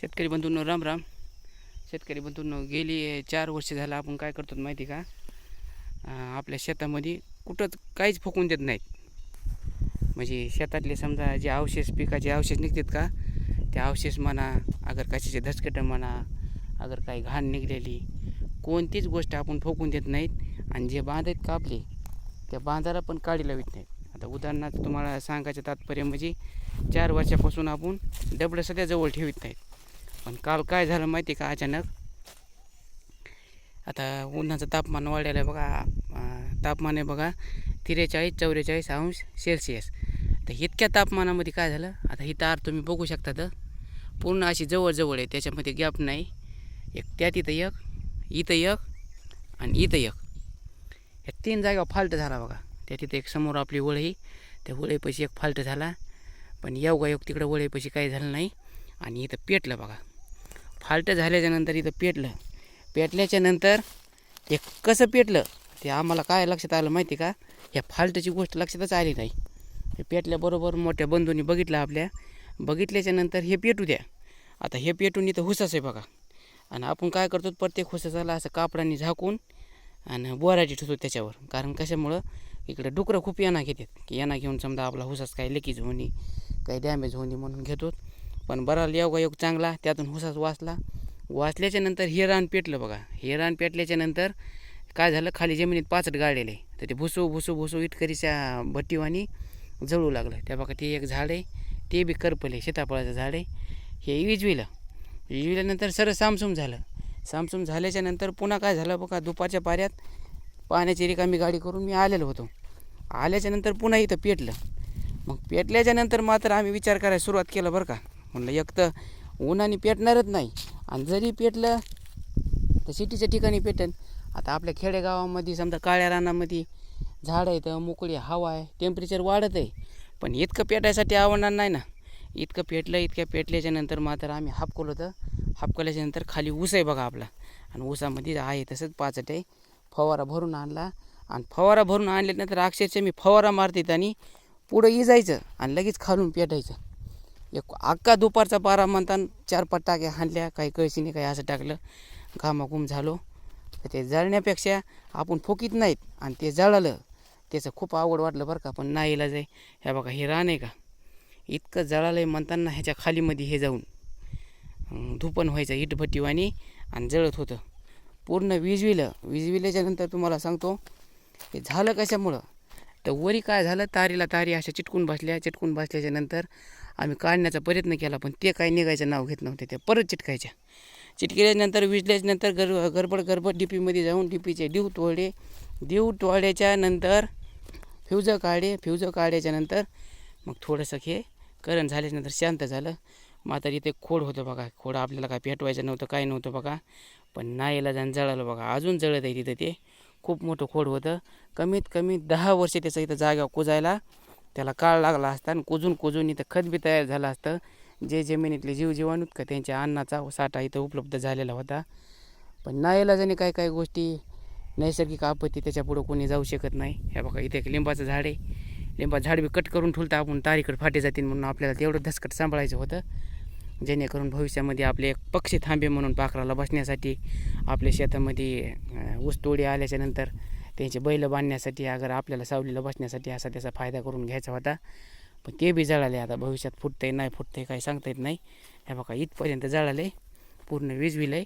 शेतकरी बंधूंनो राम राम. शेतकरी बंधूंनो गेली चार वर्ष झालं आपण काय करतो माहिती का? आपल्या शेतामध्ये कुठंच काहीच फुकून देत नाहीत. म्हणजे शेतातले समजा जे अवशेष पिकाचे अवशेष निघतात का? त्या अवशेष म्हणा अगर कशाचे धसकटं म्हणा अगर काही घाण निघलेली कोणतीच गोष्ट आपण फोकून देत नाहीत. आणि जे बांध आहेत का त्या बांधाला पण काढी लावित नाहीत. आता उदाहरणार्थ तुम्हाला सांगायचं तात्पर्य म्हणजे चार वर्षापासून आपण डबडं सध्या जवळ ठेवीत नाहीत. पण काल काय झालं माहिती आहे का? अचानक? आता उन्हाचं तापमान वाढलेलं आहे बघा. तापमान आहे बघा त्रेचाळीस चौवेचाळीस अंश सेल्सिअस. तर इतक्या तापमानामध्ये काय झालं? आता ही तार तुम्ही बघू शकता तर पूर्ण अशी जवळजवळ आहे. त्याच्यामध्ये गॅप नाही. एक त्यात इथं एक इथं एक आणि इथं एक. या तीन जागा फाल्ट झाला बघा. त्या तिथं एक समोर आपली वळी त्या वळीपाशी एक फाल्ट झाला. पण योगायोग तिकडं वळीपाशी काही झालं नाही. आणि इथं पेटलं बघा. फाल्ट झाल्याच्यानंतर इथं पेटलं. पेटल्याच्यानंतर हे ते कसं पेटलं ते आम्हाला काय लक्षात आलं माहिती का? ह्या फाल्टची गोष्ट लक्षातच आली नाही. हे पेटल्याबरोबर मोठ्या बंधूंनी बघितलं आपल्या. बघितल्याच्यानंतर हे पेटू द्या. आता हे पेटून इथं हुसाच आहे बघा. आणि आपण काय करतो प्रत्येक हुसाचाला असं कापडाने झाकून आणि बोराची ठेवतो त्याच्यावर. कारण कशामुळं? इकडे डुकरं खूप येणा घेतात. की येणा घेऊन समजा आपला हुसाच काही लेकीज होणे काही डॅमेज होणे म्हणून घेतो. पण बरा योगायोग चांगला त्यातून हुसाच वाचला. वाचल्याच्या नंतर हे रान पेटलं बघा. हे रान पेटल्याच्या नंतर काय झालं खाली जमिनीत पाचट गाळलेले. तर ते भुसू भुसू भुसू इटकरीच्या भट्टीवानी जळू लागलं. त्या बघा ते एक झाड आहे ते बी करपले सीताफळाचं झाड आहे. हे विजविलं विजविल्यानंतर सरळ सामसूम झालं. सामसूम झाल्याच्यानंतर पुन्हा काय झालं बघा दुपारच्या पाऱ्यात पाण्याची रिकामी गाडी करून मी आलेलो होतो. आल्याच्यानंतर पुन्हा इथं पेटलं. मग पेटल्याच्यानंतर मात्र आम्ही विचार करायला सुरुवात केलं बरं का. म्हणलं एक तर उन्हाने पेटणारच नाही आणि जरी पेटलं तर सिटीच्या ठिकाणी पेटेल आता आपल्या खेडेगावामध्ये समजा काळ्या रानामध्ये झाडं आहेत मोकळी हवा आहे टेम्परेचर वाढत आहे पण इतकं पेटायसाठी आवडणार नाही ना. इतकं पेटलं इतक्या पेटल्याच्यानंतर मात्र आम्ही हापकवलं होतं हापकल्याच्या नंतर खाली ऊस आहे बघा आपला. आणि ऊसामध्ये आहे तसंच पाचट आहे. फवारा भरून आणला आणि फवारा भरून आणल्यानंतर अक्षरशः मी फवारा मारते आणि पुढं इजायचं आणि लगेच खालून पेटायचं. एक अख्खा दुपारचा पारा म्हणताना चार पाच टाक्या हाणल्या काही कळशीने काही असं टाकलं. घामाघूम झालो. तर ते जळण्यापेक्षा आपण फुकीत नाहीत आणि ते जळालं. त्याचं खूप आवड वाटलं बरं का पण नाही इलाज आहे. ह्या बघा हे रान आहे का? इतकं जळालं आहे म्हणताना ह्याच्या खालीमध्ये हे जाऊन. धुपण व्हायचं इटभट्टीवाणी आणि जळत होतं. पूर्ण विजविलं. विजविल्याच्यानंतर तुम्हाला सांगतो हे झालं कशामुळं? तर वरी काय झालं? तारीला तारी अशा चिटकून बसल्या. चिटकून बसल्याच्या नंतर आम्ही काढण्याचा प्रयत्न केला पण ते काही निघायचं नाव घेत नव्हते. त्या परत चिटकायच्या. चिटकेल्यानंतर विजल्याच्यानंतर गर गडबड गडबड डीपीमध्ये जाऊन डीपीचे डीव तोडले देव तोडल्याच्या नंतर फ्युजं काढे. फ्युजं काढल्याच्या नंतर मग थोडंसं हे करण झाल्याच्यानंतर शांत झालं. मात्र इथे खोड होतं बघा. खोड आपल्याला काय पेटवायचं नव्हतं काय नव्हतं बघा. पण नाईला जाणं जळालं बघा. अजून जळत आहे तिथं ते. खूप मोठं खोड होतं. कमीत कमी दहा वर्ष त्याचं इथं जागा कुजायला त्याला काळ लागला असता आणि कुजून कुजून इथं खत बी तयार झालं असतं. जे जमिनीतले जीवजीवाणू का त्यांच्या अन्नाचा साठा इथं उपलब्ध झालेला होता. पण नाईलाजाने काय काय गोष्टी नैसर्गिक आपत्ती त्याच्यापुढं कोणी जाऊ शकत नाही. हे बघा इथे एक लिंबाचं झाड आहे. लिंबाचं झाड बी कट करून ठुलता आपण तारीकडे फाटे जातील म्हणून आपल्याला तेवढं धसकट सांभाळायचं होतं. जेणेकरून भविष्यामध्ये आपले एक पक्षी थांबे म्हणून पाखराला बसण्यासाठी आपल्या शेतामध्ये ऊसतोडी आल्याच्यानंतर त्यांचे बैल बांधण्यासाठी अगर आपल्याला सावलीला बसण्यासाठी असा त्याचा फायदा करून घ्यायचा होता. पण ते बी जळाले आता. भविष्यात फुटतंय नाही फुटतंय काही सांगता येत नाही. हे बघा इथपर्यंत जळाले. पूर्ण विजविलं आहे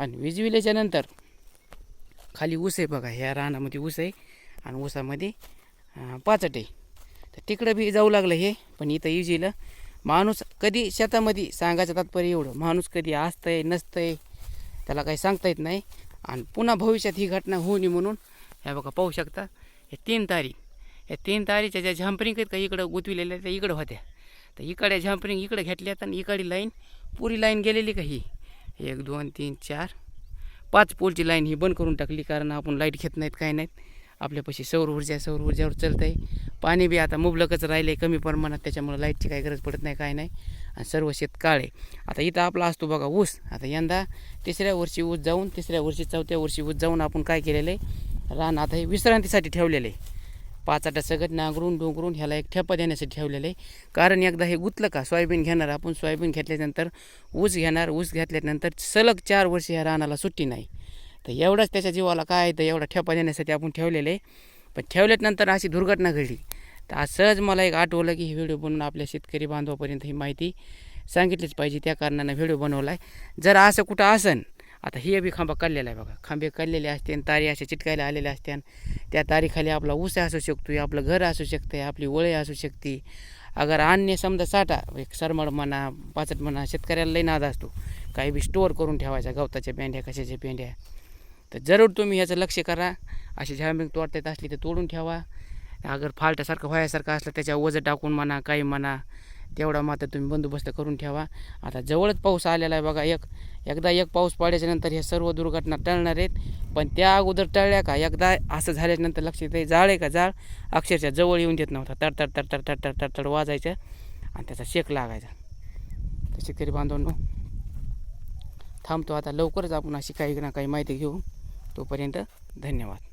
आणि विजविल्याच्या नंतर खाली ऊस आहे बघा ह्या रानामध्ये ऊस आहे. आणि ऊसामध्ये पाचट आहे. तर तिकडं बी जाऊ लागलं हे पण इथं इजिलं. माणूस कधी शेतामध्ये सांगायचं तात्पर्य एवढं. माणूस कधी असतंय नसतंय त्याला काही सांगता येत नाही. आणि पुन्हा भविष्यात ही घटना होऊ नये म्हणून ह्या बघा पाहू शकता हे तीन तारीख. या तीन तारीखच्या ज्या झांपरिंग आहेत का इकडं गुतविलेल्या त्या इकडं होत्या. तर इकडे झांपरिंग इकडे घेतल्यात आणि इकडे लाईन पुरी लाईन गेलेली का ही? एक दोन तीन चार. पाच पोलची लाईन ही बंद करून टाकली कारण आपण लाइट घेत नाहीत काय नाहीत. आपल्यापाशी सौर ऊर्जा सौर ऊर्जावर चालतं आहे पाणी बी आता मुबलकच राहिलं आहे कमी प्रमाणात. त्याच्यामुळं लाईटची काही गरज पडत नाही काय नाही. आणि सर्व शेत काळे आता इथं आपला असतो बघा ऊस. आता यंदा तिसऱ्या वर्षी ऊस जाऊन तिसऱ्या वर्षी चौथ्या वर्षी ऊस जाऊन आपण काय केलेलं आहे रान आता हे विश्रांतीसाठी ठेवलेलं आहे. पाचाटा सगळं नांगरून डोंगरून ह्याला एक ठेपा देण्यासाठी ठेवलेलं आहे. कारण एकदा हे गुतलं का सोयाबीन घेणार आपण सोयाबीन घेतल्यानंतर ऊस घेणार ऊस घेतल्यानंतर सलग चार वर्ष ह्या रानाला सुट्टी नाही. तर एवढंच त्याच्या जीवाला काय तर एवढा ठेपा देण्यासाठी आपण ठेवलेलं आहे. पण ठेवल्यानंतर अशी दुर्घटना घडली. तर आज सहज मला एक आठवलं की ही व्हिडिओ बनवून आपल्या शेतकरी बांधवापर्यंत ही माहिती सांगितलीच पाहिजे. त्या कारणानं व्हिडिओ बनवला आहे जर असं कुठं असन आता हे बी खांबा काढलेला आहे बघा. खांबे काढलेले असते आणि तारी अशा चिटकायला आलेल्या असत्या त्या तारीखाली आपला ऊस असू शकतो आपलं घर असू शकतं आपली वळे असू शकते. अगर अन्य समजा साठा एक सरमड म्हणा पाचट म्हणा शेतकऱ्याला लई नाद असतो. काही बी स्टोअर करून ठेवायचा गवताच्या पेंड्या कशाच्या पेंड्या तर जरूर तुम्ही ह्याचं लक्ष करा. अशी झांबिंग तोडता येत असली तर तोडून ठेवा. अगर फालट्यासारखं व्हायसारखं असलं त्याच्यावर वजं टाकून म्हणा काही म्हणा तेवढा मात्र तुम्ही बंदोबस्त करून ठेवा. आता जवळच पाऊस आलेला आहे बघा एक एकदा एक पाऊस पडल्याच्यानंतर ह्या सर्व दुर्घटना टळणार आहेत. पण त्या अगोदर टळल्या का? एकदा असं झाल्याच्यानंतर लक्ष येते जाळ आहे का? जाळ. अक्षरशः जवळ येऊन देत नव्हता. तड तड तड तड तड तड तड वाजायचं आणि त्याचा शेक लागायचा. तर शेतकरी बांधवांनो थांबतो आता. लवकरच आपण अशी काही ना काही माहिती घेऊ. तोपर्यंत धन्यवाद.